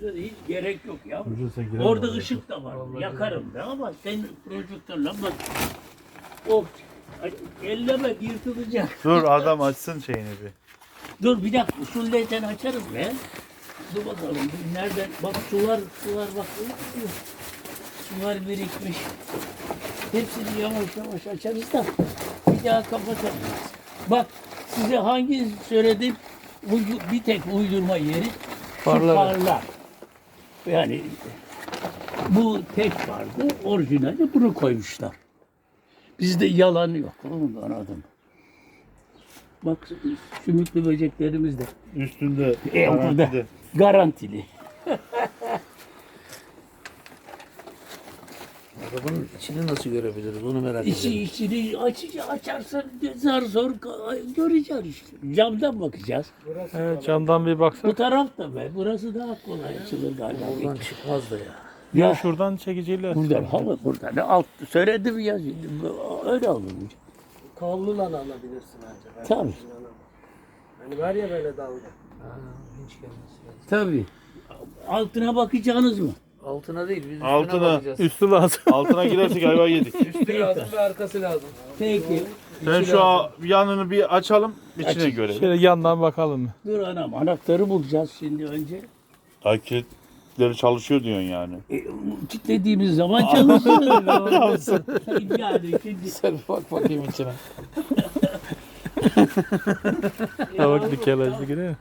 gözlüğe hiç gerek yok ya. Orada ışık da var. Yakarım da ama sen projektörle bak. Of. Elleme yırtılacak. Dur adam açsın şeyini bir. Dur bir dakika usulleyken açarız be. Dur bakalım dur, nereden? Bak sular sular bak. Sular birikmiş. Hepsini yavaş yavaş açarız da bir daha kapatırız. Bak size hangi söyledim uydu- bir tek uydurma yeri şu Farlar. farlar. Yani bu tek vardı. Orijinali bunu koymuşlar. Bizde yalan yok. Onu da anladım. Bak sümüklü böceklerimiz de Üstünde E, burada. garantide. garantili. Arabanın içini nasıl görebiliriz onu merak İçi ediyorum. içini açınca açarsan zar zor göreceğiz işte. Camdan bakacağız. Evet camdan bir Bu baksak. taraf da be. Burası daha kolay açılır galiba. Oradan çıkmaz da ya. Ya Şuradan çekiciyle. buradan hava burada. Ne alt söyledim ya şimdi. Bu- Öyle olur. Kollu lan alabilirsin ancak. Tabii. Hani var ya böyle dalga. Ha, hiç gelmesi lazım. Tabii. Altına bakacağınız mı? Altına değil biz üstüne Altına. bakacağız. Üstü lazım. Altına girersek ayva yedik. Üstü lazım ve arkası lazım. Peki. Sen şu a- yanını bir açalım, içine Açın. görelim. Şöyle yandan bakalım. Dur anam anahtarı bulacağız şimdi önce. Takipleri çalışıyor diyorsun yani. E, kilitlediğimiz zaman çalışır. yani şimdi Sen bak bakayım içine. Bak bir kelajlı giriyor.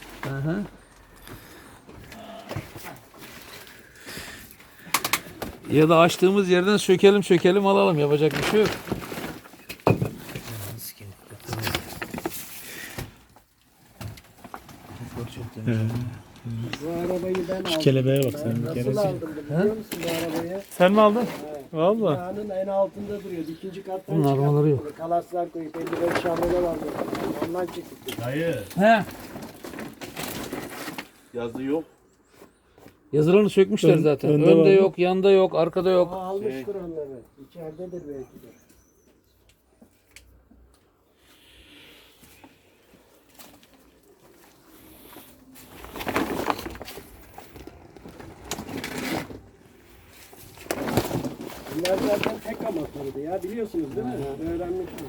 Ya da açtığımız yerden sökelim sökelim alalım yapacak bir şey yok. Bu arabayı ben aldım. Kelebeğe bak sen bir Nasıl kere. aldım biliyor musun bu arabayı? Sen mi aldın? Valla. Binanın en altında duruyordu. İkinci kattan Bunun armaları yok. Kalaslar koyup 55 şablona vardı. Ondan çıktık. Hayır. He. Yazı yok. Yazılarını sökmüşler Ön- zaten. önde Önde, mı? yok, yanda yok, arkada yok. O almıştır onları. İçeridedir belki de. Bunlar zaten tek amatörüydü ya biliyorsunuz değil mi? Öğrenmiştim.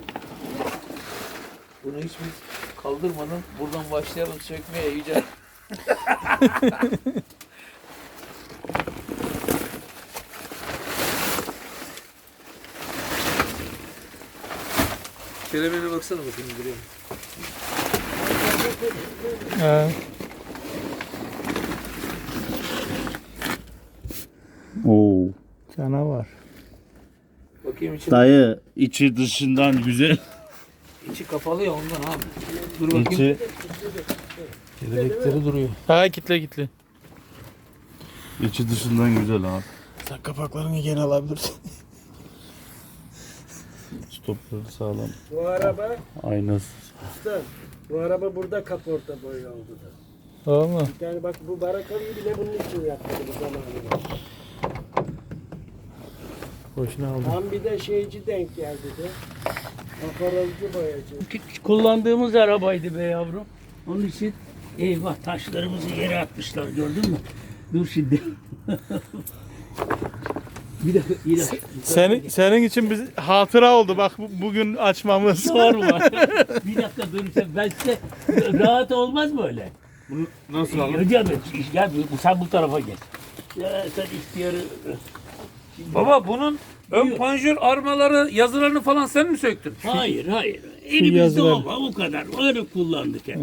Bunu hiç biz kaldırmadan buradan başlayalım sökmeye iyice. Kelebeğine baksana bakayım duruyor. He. Oo. Canavar. Bakayım içi, Dayı içi dışından güzel. içi kapalı ya ondan abi. Dur bakayım. İçi Kelebekleri duruyor. Ha kitle kitle. içi dışından güzel abi. Sen kapaklarını gene alabilirsin. Stopları sağlam. Bu araba Aynası. usta, bu araba burada kaporta boyu oldu da. Valla. Yani bak bu barakayı bile bunun için yaptı bu zamanında. Boşuna aldım. Tam bir de şeyci denk geldi de. Kaporacı boyacı. Kullandığımız arabaydı be yavrum. Onun için eyvah taşlarımızı yere atmışlar gördün mü? Dur şimdi. bir dakika, bir dakika. Senin, senin için biz hatıra oldu bak bu- bugün açmamız. Sorma. bir dakika dur sen ben size rahat olmaz mı öyle? Bunu nasıl alalım? Hocam gel bu- sen bu tarafa gel. Ya sen ihtiyarı Baba bunun ön panjur armaları, yazılarını falan sen mi söktün? Hayır hayır. Elimizde yazılar. olma o kadar. Öyle kullandık hep.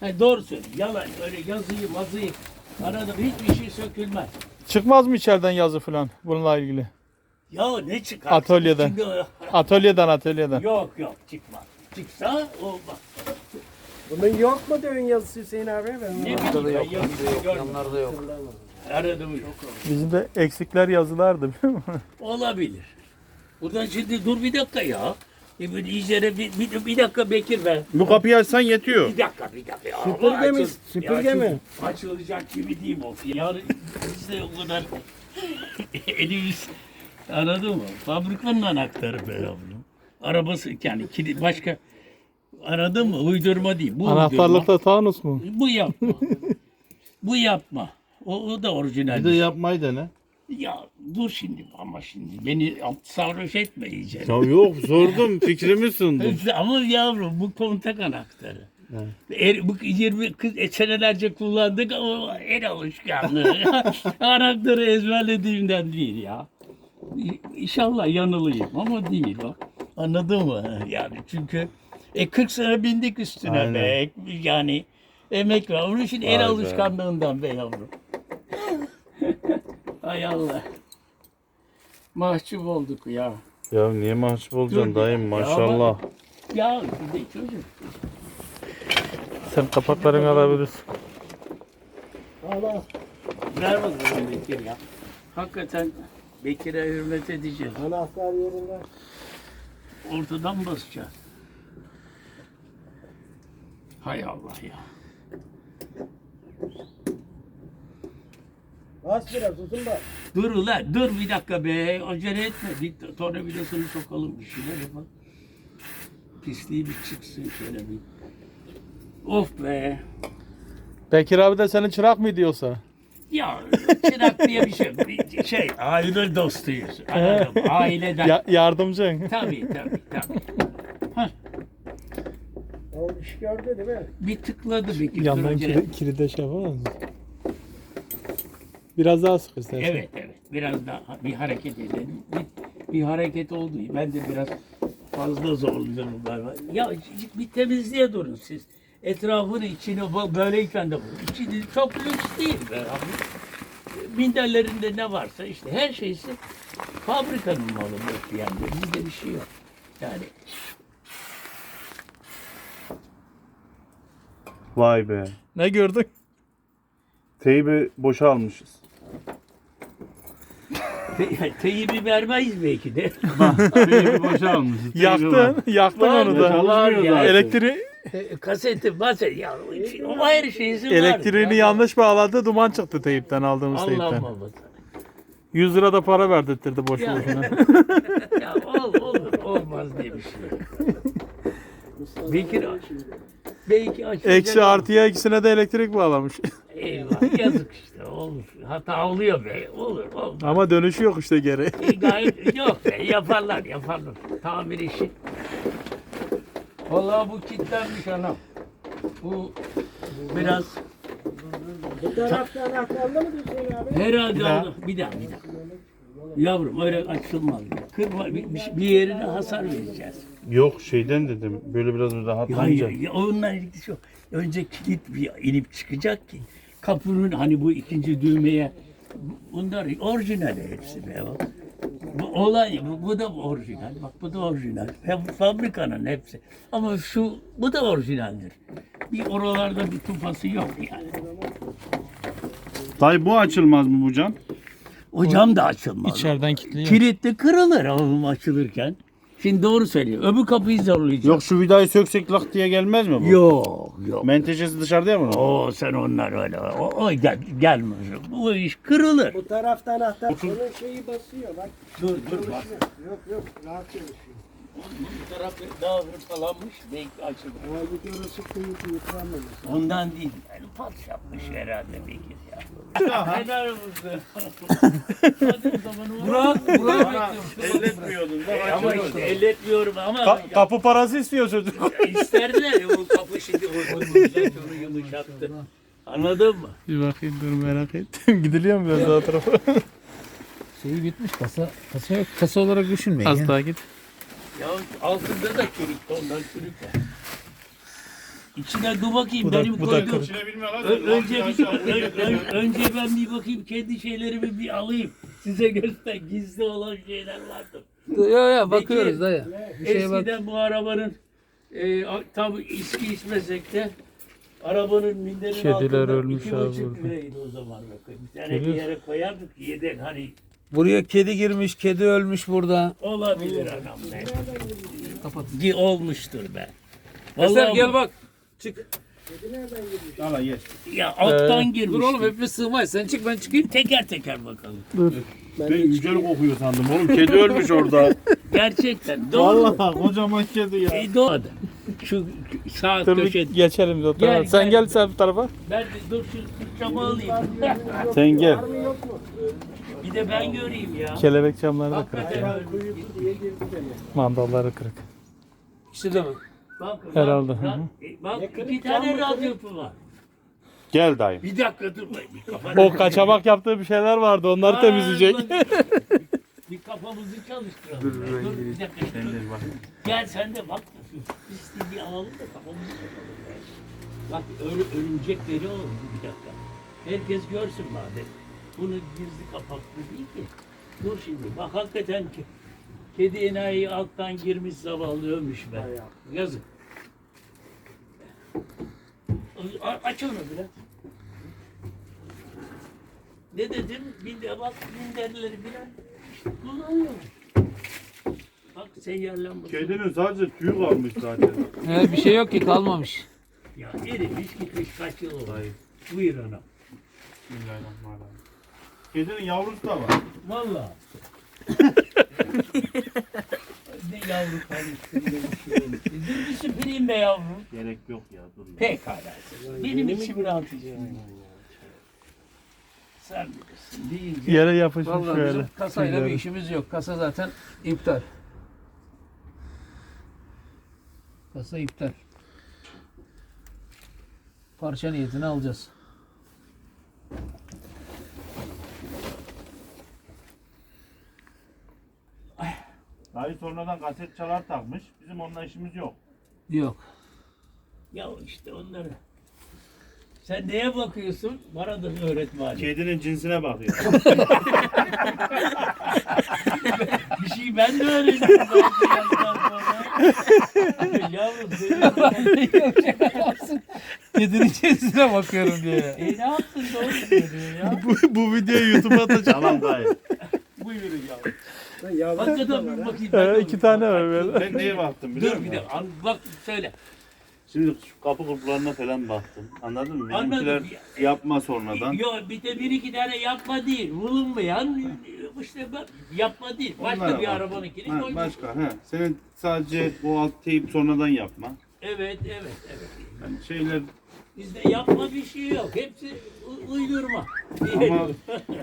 Ha, doğru söyle. Yalan öyle yazıyı mazıyı aradım hiçbir şey sökülmez. Çıkmaz mı içeriden yazı falan bununla ilgili? Ya ne çıkar? Atölyeden. Şimdi, Atölyeden atölyeden. yok yok çıkmaz. Çıksa o bak. Bunun yok mu ön yazısı Hüseyin abi? Ben Ne bileyim ben yok, yok, yanlarda yok, görmedim. yanlarda yok. Aradım yok. Bizim de eksikler yazılardı biliyor musun? Olabilir. Buradan şimdi dur bir dakika ya. E, bir iyicene bir, bir, bir dakika Bekir be. Bu kapıyı açsan yetiyor. Bir dakika bir dakika. Süpürge mi? Süpürge mi? Açılacak gibi değil mi o? Yani bizde o kadar elimiz anladın mı? Fabrikanın anahtarı be yavrum. Arabası yani kili- başka anladın mı? Uydurma değil. Bu. Anahtarlıkta Tanus mu? Bu yapma. Bu yapma. O, o da orijinal. Bir de yapmayı dene. Ya dur şimdi ama şimdi beni sarhoş etme iyice. Ya yok sordum fikrimi sundum. Ama yavrum bu kontak anahtarı. Er, bu 20 kız e, senelerce kullandık ama en alışkanlığı. Anahtarı ezberlediğimden değil ya. İnşallah yanılıyım ama değil o. Anladın mı? Yani çünkü e 40 sene bindik üstüne Aynen. be. Yani emek var. Onun için el Vay be. alışkanlığından be yavrum. Hay Allah. Mahcup olduk ya. Ya niye mahcup olacaksın Dur, dayım ya maşallah. Ya bir de çocuk. Sen kapaklarını alabilirsin. Allah Ver bakalım Bekir ya. Hakikaten Bekir'e hürmet edeceğiz. anahtar yerinde. Ortadan basacağız. Hay Allah ya. Bas biraz uzun bas. Dur ulan dur bir dakika be. Acele etme. Bir tornavidasını sokalım bir şeyler yapalım. Pisliği bir çıksın şöyle bir. Of be. Bekir abi de senin çırak mı diyorsa? Ya çırak diye bir şey. Bir şey aile dostuyuz. Anladın mı? Aileden. Ya, yardımcın. Tabii tabii tabii. O iş gördü değil mi? Bir tıkladı Bekir. Yandan kilide şey yapamaz mısın? Biraz daha sık istersen. Evet evet biraz daha bir hareket edelim. Bir, bir hareket oldu. Ben de biraz fazla zorluyorum galiba. Ya bir temizliğe durun siz. Etrafını içini böyleyken de bu. İçini çok lüks değil be abi. Minderlerinde ne varsa işte her şeysi fabrikanın malı bu yani. Bizde bir şey yok. Yani Vay be. Ne gördün? Teybi boşa almışız. Te, teybi vermeyiz belki de. Teybi boşa var. Yaktın. Yaktın Var onu da. Var ya. Elektriği, E, Kaseti, baset ya. O her şeysi var. elektriğini ya. yanlış bağladı. Duman çıktı teyipten aldığımız Allah teyipten. Allah. 100 lira da para verdirtirdi boşu Ya. boşuna. Ya ol, olur, olmaz diye bir şey. Bekir belki açacak. Eksi artıya ikisine de elektrik bağlamış. Eyvah yazık işte olur. Hata oluyor be. Olur olmaz. Ama dönüşü yok işte geri. E, gayet yok be. Yaparlar yaparlar. Tamir işi. Vallahi bu kilitlenmiş anam. Bu biraz Bu tarafta anahtarlı mı Hüseyin abi? herhalde daha. oldu. Bir daha bir daha. Yavrum öyle açılmaz. Kırma bir, bir yerine hasar vereceğiz. Yok şeyden dedim. Böyle biraz Ya, rahatlayınca. ya, ya onunla ilgisi yok. Önce kilit bir inip çıkacak ki kapının hani bu ikinci düğmeye bunlar orijinal hepsi be bak. Bu olay bu, bu da orijinal. Bak bu da orijinal. Fa- Fabrikanın hepsi. Ama şu bu da orijinaldir. Bir oralarda bir tufası yok yani. Dayı bu açılmaz mı bu cam? O cam da açılmaz. İçeriden kilitliyor. Kilit de kırılır oğlum açılırken. Şimdi doğru söylüyor. Öbür kapıyı zorlayacak. Yok şu vidayı söksek lak diye gelmez mi bu? Yok yok. Menteşesi dışarıda ya bunun. Oo sen onlar öyle. O, o gel, gelmez. Bu iş kırılır. Bu tarafta anahtar. Onun şeyi basıyor bak. Dur dur bak. Yok yok rahat çalışıyor. Bu tarafı daha hırpalanmış belki açılır. Halbuki orası kıyıp yıpranmamış. Ondan değil. Yani pat yapmış herhalde Bekir ya. Helal olsun. Burak, Burak Elletmiyordun. Ama işte elletmiyorum ama Ka- kapı parası istiyor çocuk. isterdiler ya bu kapı şimdi yumuşak, onu yumuşattı. Anladın mı? Bir bakayım dur merak ettim. Gidiliyor mu biraz daha tarafa? Şeyi bitmiş kasa. Kasa yok. Kasa olarak düşünmeyin. Az ya. daha git. Ya altında da çürük, ondan çürük ya. İçine dur bakayım Bu da- benim bu da koyduğum. kırık. Ö- önce bir, ö- ö- önce ben bir bakayım kendi şeylerimi bir alayım. Size göster gizli olan şeyler vardı. Yo yo bakıyoruz dayı. Bir şeye bak. Eskiden bu arabanın e, a- tam içki içmesek de arabanın minderin Kediler altında ölmüş iki abi buçuk burada. liraydı o zaman. Bir tane bir Görüyorsun. yere koyardık yedek hani Buraya kedi girmiş, kedi ölmüş burada. olabilir anam be. Kapat. Gi- Olmuştur be. Eser Vallahi gel bak. Çık. Hala geç. Ya alttan girmiş. Dur oğlum hepimiz sığmayız. Sen çık ben çıkayım. Teker teker bakalım. Ben güzel kokuyor sandım oğlum. Kedi ölmüş orada. Gerçekten doğru. Vallahi kocaman kedi ya. E, doğru. Şu sağ Dur bir köşe. geçelim biz o tarafa. Gel, Sen gel. gel sen bu tarafa. Ben de dur şu, Akşama alayım. Sen gel. Bir de ben göreyim ya. Kelebek camları da kırık. Gene. Mandalları kırık. İkisi de mi? Bak, Herhalde, Bak, hı hı. bak, bak iki tane mı radyosu var. Gel dayım. Bir dakika dur. Bir kafanı- O kaçamak yaptığı bir şeyler vardı. Onları Aa, temizleyecek. bir kafamızı çalıştıralım. Dur, bir dakika. Gel sen de bak. Bir alalım da kafamızı çalıştıralım. Bak ölü, örümcek veri olur bir dakika. Herkes görsün madem. Bunu gizli kapaklı değil ki. Dur şimdi bak hakikaten ki. Kedi enayi alttan girmiş zavallı ölmüş be. Yazık. A- Aç onu biraz. Ne dedim? Bir de bak minderleri bilen işte kullanıyor. Bak seyyarlanmış. Kedinin sadece tüyü kalmış zaten. He, bir şey yok ki kalmamış. Ya erimiş gitmiş kaç yıl oldu. Buyur ana. Bismillahirrahmanirrahim. Kedinin yavrusu da var. Valla. ne yavru karıştırıyor bir şey olmuş. Dur bir süpüreyim be yavrum. Gerek yok ya dur. ya. Pekala. Benim içim rahat edecek. Sen bilirsin deyince. Yere yapışmış Vallahi şöyle. bizim kasayla bir tüyleri. işimiz yok. Kasa zaten iptal. Kasa iptal. Parça niyetini alacağız. Dayı sonradan kaset çalar takmış. Bizim onunla işimiz yok. Yok. Ya işte onları. Sen neye bakıyorsun? Bana da öğret bari. Kedinin cinsine bakıyor. Bir şey ben de öğrendim. Yavrum Kedinin içerisine bakıyorum diye. E ne yaptın doğru söylüyor ya. bu, bu videoyu YouTube'a atacağım. tamam dayı. Buyurun ya. Hakikaten bir bakayım. ben de Ee, iki tane var böyle. Ben neye baktım biliyor Dur musun? bir de an, bak söyle. Şimdi şu kapı kulplarına falan baktım. Anladın mı? Anladım. Bizimkiler yapma sonradan. Yok bir de bir iki tane yapma değil. Bulunmayan işte bak, yapma değil. Başka Onlara bir bak. arabanınkini Ha, koymuş. başka he. Senin sadece o alt teyip sonradan yapma. Evet evet evet. Yani şeyler Bizde yapma bir şey yok. Hepsi uydurma. ama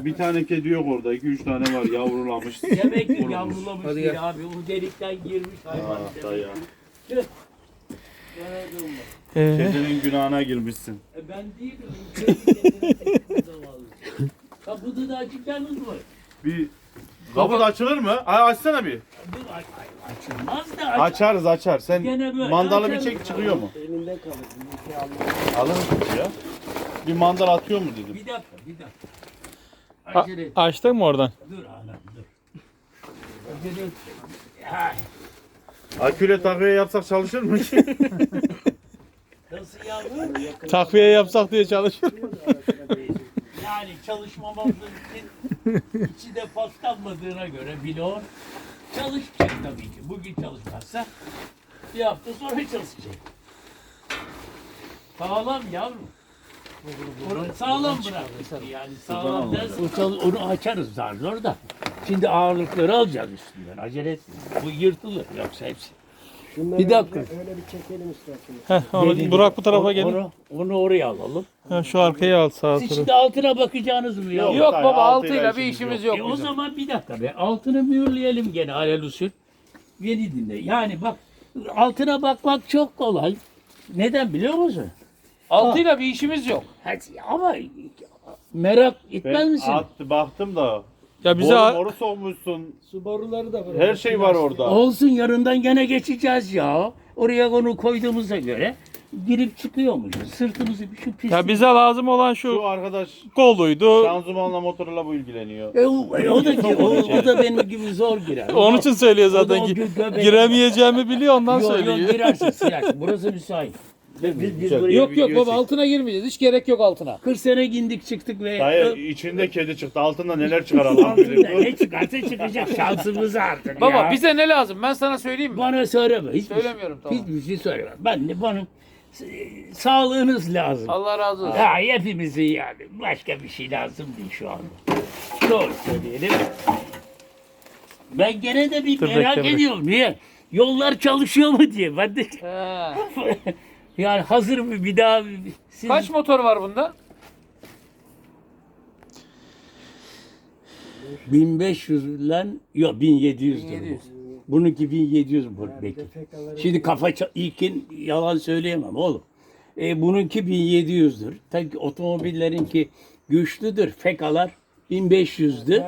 bir tane kedi yok orada. iki üç tane var yavrulamış. Demek ki Vurulmuş. yavrulamış Hadi değil abi. O delikten girmiş hayvan. Ah demek. Tüh. Ee, Kedinin günahına girmişsin. E ben değilim. Zavallı. Kapıda da açık yalnız mı? Bir kapı da açılır mı? Ay açsana bir. Dur aç, aç, açılmaz da aç. Açarız açar. Sen Gene böyle mandalı bir açarız çek çıkıyor mu? Elinden kalır. Bir şey almaz. Alırız ya. Bir mandal atıyor mu dedim. Bir dakika bir dakika. Acele et. açtın mı oradan? Dur anam dur. Acele et. Ay, Aküle takviye yapsak çalışır mı ki? nasıl yavrum? Takviye yapsak diye çalışır. Yani çalışmamamız için içi de paslanmadığına göre bilon çalışacak tabii ki. Bugün çalışmazsa bir hafta sonra çalışacak. Sağlam yavrum. Onu sağlam bırak. Yani sağlam dersin. Onu açarız zar zor da. Şimdi ağırlıkları alacağız üstünden. Acele etme. Bu yırtılır yoksa hepsi. Şunları Bir dakika. Öyle, öyle bir çekelim isterseniz. Heh, onu, Burak bu tarafa gelin. Onu, onu oraya alalım. Ha, şu arkaya al sağa Siz şimdi altına bakacağınız mı ya? Yok. Yok Hayır, baba altıyla altıyla bir işimiz yok. yok. E o zaman bir dakika be. Altını mühürleyelim gene alel usul. Beni dinle. Yani bak altına bakmak çok kolay. Neden biliyor musun? Altıyla bir işimiz yok. Hadi ama merak etmez Ben misin? at, baktım da. Ya bize Boru, moru sokmuşsun. Su boruları da var. Her şey var orada. Olsun yanından gene geçeceğiz ya. Oraya onu koyduğumuza göre girip çıkıyormuşuz. Sırtımızı şu pis. ya bize lazım olan Şu şu arkadaş koluydu. şanzımanla motorla bu ilgileniyor. E, o, e, o da o, o da benim gibi zor girer. Onun için söylüyor zaten. o Gi- Giremeyeceğimi biliyor ondan Yok yok söylüyor. girersin sırasın. Burası müsait. Biz, biz Güzel. buraya Yok yok baba altına girmeyeceğiz. Hiç gerek yok altına. 40 sene gindik çıktık ve Dayı içinde kedi çıktı. Altında neler çıkar Allah Altında bilir. ne çıkarsa çıkacak şansımız artık Baba ya. bize ne lazım? Ben sana söyleyeyim mi? Bana söyleme. Söylemiyorum, şey, tamam. Hiçbir şey söyleme. Ben de bana sağlığınız lazım. Allah razı olsun. Ha, hepimizin yani. Başka bir şey lazım değil şu anda. Doğru söyleyelim. Ben gene de bir Dur, merak bekle, bekle. ediyorum. Niye? Yollar çalışıyor mu diye. Ben de He. Yani hazır bir daha siz... Kaç motor var bunda? 1500 ile yok 1700 1700. Bu. Bununki 1700 bu belki. Şimdi kafa ilkin yalan söyleyemem oğlum. E, bununki 1700'dür. Tabii otomobillerin ki güçlüdür. Fekalar 1500'dü.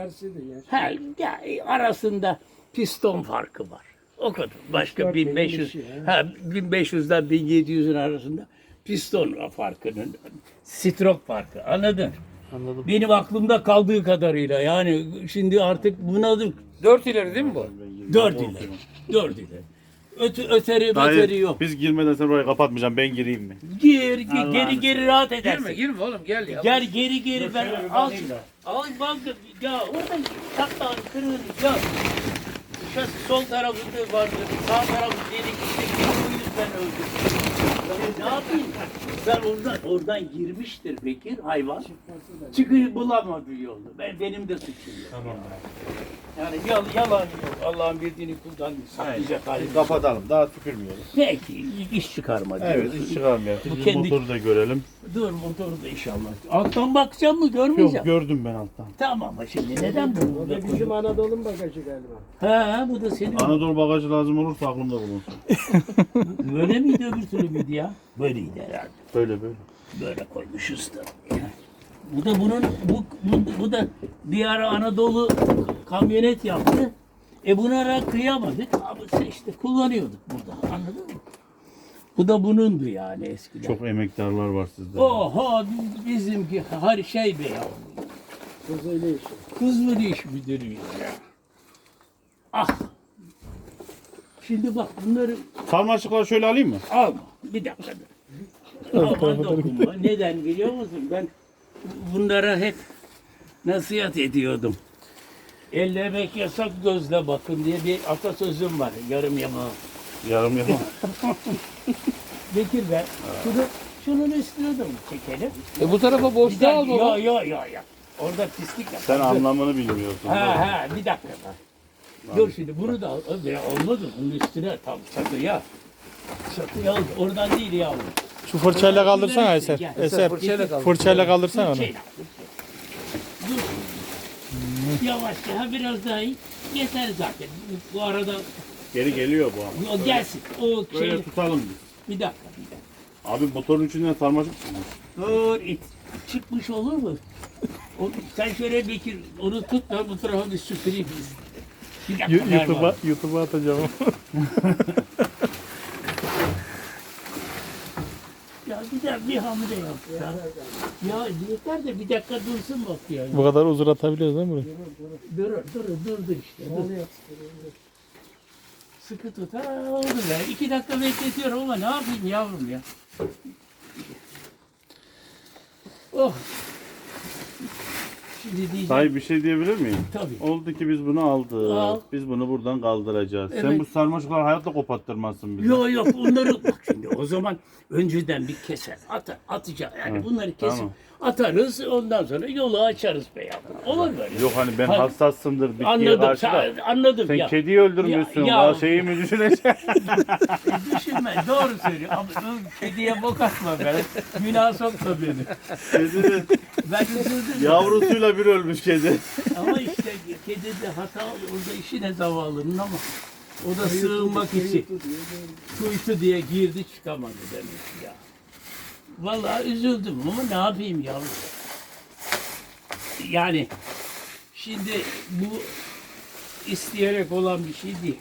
Ha, ya, e, arasında piston farkı var. O kadar. Başka Dört 1500 bin bir şey, ha 1500'den 1700'ün arasında piston farkının strok farkı. Anladın? Anladım. Benim aklımda kaldığı kadarıyla yani şimdi artık bunadık. 4 ileri değil mi bu? Dört ileri. Dört ileri. Öte, öteri öteri yok. biz girmeden sen orayı kapatmayacağım ben gireyim mi? Gir, gir Allah'ını geri geri rahat edersin. Girme girme oğlum gel ya. Gel geri geri ben al. Al bak ya orada çatlağın kırığını ya. Şu sol tarafında vardı. Sağ tarafı dedik işte o yüzden öldü. Ne yapayım? Ben oradan, oradan girmiştir Bekir hayvan. Çıkıyor bulamadı yolda. Ben, benim de suçum. Tamam. Yani yal, yalan yok. Allah'ın bildiğini kuldan saklayacak hali. Kapatalım daha süpürmeyelim. Peki iş çıkarmadı. Evet hiç çıkarmayalım. Bu Bizim kendi- motoru da görelim. Dur motoru da inşallah. Alttan bakacağım mı görmeyeceğim. Yok gördüm ben alttan. Tamam ama şimdi neden bunu O burada da bizim? Anadolu'nun bagajı galiba. Ha bu da senin. Anadolu bagajı lazım olursa aklımda bulunsun. Böyle miydi öbür türlü müydü ya? Böyleydi herhalde. Böyle böyle. Böyle koymuşuz da. Bu da bunun bu, bu, bu da bir ara Anadolu kamyonet yaptı. E buna kıyamadık. Abi işte kullanıyorduk burada. Anladın mı? Bu da bunundu yani eskiden. Çok emektarlar var sizde. Oha bizimki her şey be ya. Kızıyla işi. Kızlı iş müdürü ya. Ah. Şimdi bak bunları Sarmaşıkları şöyle alayım mı? alma. Bir dakika dur. Aman dokunma. Neden biliyor musun? Ben bunlara hep nasihat ediyordum. Ellemek yasak gözle bakın diye bir atasözüm var. Yarım yama. Yarım yarım. Bekir be. Şunu, şunun üstüne de mi çekelim? E bu tarafa boşluğa al baba. Yo yo yo yo. Orada pislik yapar. Sen anlamını bilmiyorsun. Ha ha bir dakika. bak. Dur şimdi bunu da al. Olmadı bunun üstüne tam çatıya. Çatıya al. Oradan değil yavrum. Şu fırçayla kaldırsana Eser. Gel. Eser Fırçayla fırçayla kaldırsana onu. Fırçayla. Dur. Yavaşça ha biraz daha iyi. Yeter zaten. Bu arada Geri geliyor bu ama. o gelsin. O şey Böyle tutalım biz. bir dakika bir dakika. Abi motorun içinden sarmaşık çıkmış. Dur it. Çıkmış olur mu? Sen şöyle Bekir onu tut da bu tarafa bir süpüreyim. Bir dakika. Yu- ver YouTube'a bana. YouTube'a atacağım. Ya bir de bir hamle yapsa. Ya yeter de bir dakika dursun bak ya. Bu kadar uzun atabiliyoruz değil mi burayı? Dur dur dur dur işte. Dur. Sıkı tut. Ha oldu be. İki dakika bekletiyorum ama ne yapayım yavrum ya. Oh. Şimdi diyeceğim. Dayı bir şey diyebilir miyim? Tabii. Oldu ki biz bunu aldık. Al. Biz bunu buradan kaldıracağız. Sen Evet. bu sarmaşıkları hayatta kopattırmazsın bize. Yok yok bunları bak şimdi o zaman önceden bir keser atar atacağız yani Hı, bunları kesip tamam. Atarız ondan sonra yolu açarız be yavrum. Olur böyle. Yok hani ben Hadi. hassassındır bitkiye Anladım karşı da. anladım Sen ya. kediyi öldürmüşsün. Ya- Ya, şeyi mi düşüneceksin? Düşünme doğru söylüyor ama kediye bok atma be. Günah sokma beni. Kedi Ben üzüldüm. yavrusuyla bir ölmüş kedi. Ama işte kedi de hata orada işi ne zavallının ama o da sığınmak için kuytu diye girdi çıkamadı demek ya. Vallahi üzüldüm ama ne yapayım yavrum. Yani şimdi bu isteyerek olan bir şey değil.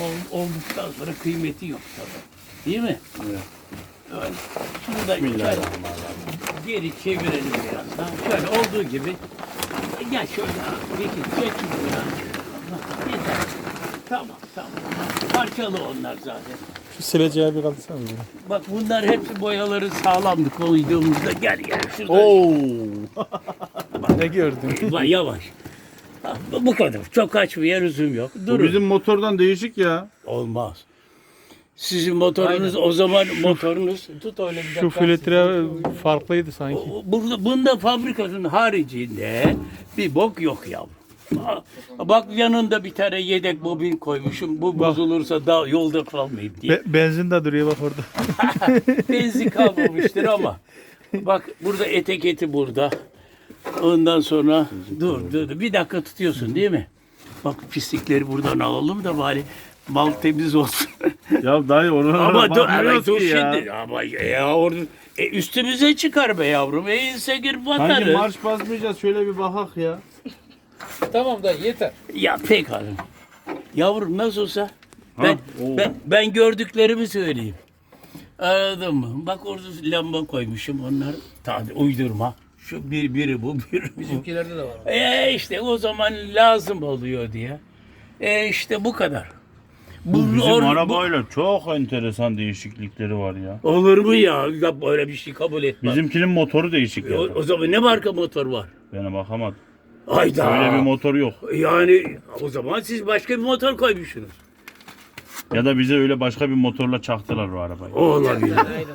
Ol, olduktan sonra kıymeti yok tabii. Değil mi? Evet. Öyle. Şunu da şöyle geri çevirelim biraz daha. Şöyle olduğu gibi. Gel şöyle abi. Peki çek şunu ya. Yeter. Tamam tamam. Parçalı onlar zaten. Şu sileceği bir bize. Bak bunlar hepsi boyaları sağlamdı koyduğumuzda. Gel gel şurada. Oo. Ne gördün? Bak, yavaş. Ha, bu- Bu kadar. Çok açmaya lüzum yok. Bu Durun. bizim motordan değişik ya. Olmaz. Sizin motorunuz o zaman motorunuz tut öyle bir Şu dakika. filtre farklıydı sanki. O- Bunda, bunda fabrikasının haricinde bir bok yok yavrum. Bak yanında bir tane yedek bobin koymuşum. Bu bozulursa da yolda kalmayayım diye. Be- benzin de duruyor bak orada. Benzin kalmamıştır ama. Bak burada etek eti burada. Ondan sonra dur, dur bir dakika tutuyorsun değil mi? Bak pislikleri buradan alalım da bari mal temiz olsun. Ya dayı oralara ama dur, ama dur ya. şimdi. Ama ya orada e, üstümüze çıkar be yavrum. E inse gir Hangi batarız. marş basmayacağız şöyle bir bakak ya. Tamam da yeter. Ya pek hanım. Yavrum nasıl olsa ben, oo. ben, ben gördüklerimi söyleyeyim. Anladın mı? Bak orada lamba koymuşum onlar tadı uydurma. Şu bir biri bu biri bu. Bizimkilerde de var. E işte o zaman lazım oluyor diye. E işte bu kadar. Bu bizim or- arabayla çok enteresan değişiklikleri var ya. Olur mu ya? Ya böyle bir şey kabul etmem. Bizimkinin motoru değişik o, ya. o zaman ne marka motor var? Bana bakamadım. Hayda. Öyle bir motor yok. Yani o zaman siz başka bir motor koymuşsunuz. Ya da bize öyle başka bir motorla çaktılar o arabayı. O olabilir. Aynen.